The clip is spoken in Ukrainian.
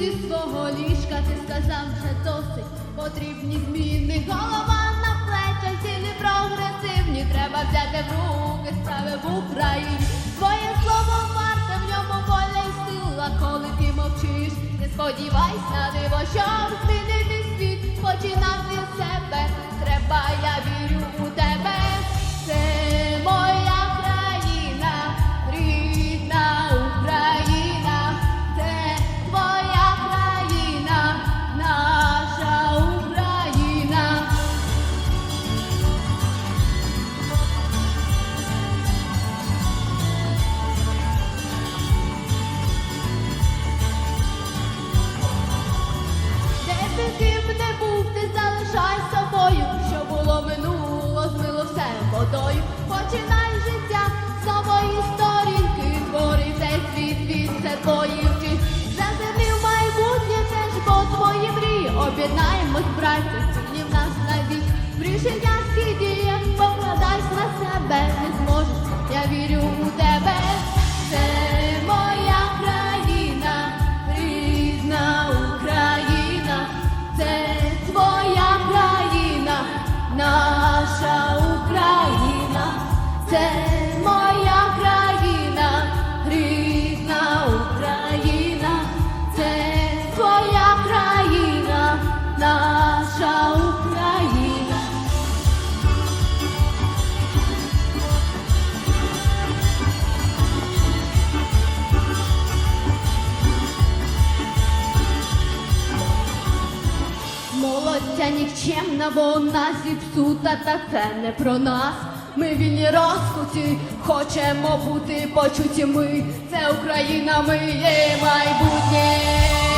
зі свого ліжка ти сказав вже досить. Потрібні зміни, голова на плечах, цілі прогресивні. Треба взяти в руки справи в Україні. Твоє слово варте, в ньому воля й сила. Коли ти мовчиш, не сподівайся диво, що змінити Починай життя з нової сторінки, твори цей світ від це твої За Зазирни в майбутнє теж, бо твої мрії об'єднаємось, браття, сильні в нас навіть. Рішення рішеннях Молодця нікчемна, вона зіпсута, та це не про нас. Ми вільні розкуті, хочемо бути почуті ми. Це Україна, ми є майбутнє.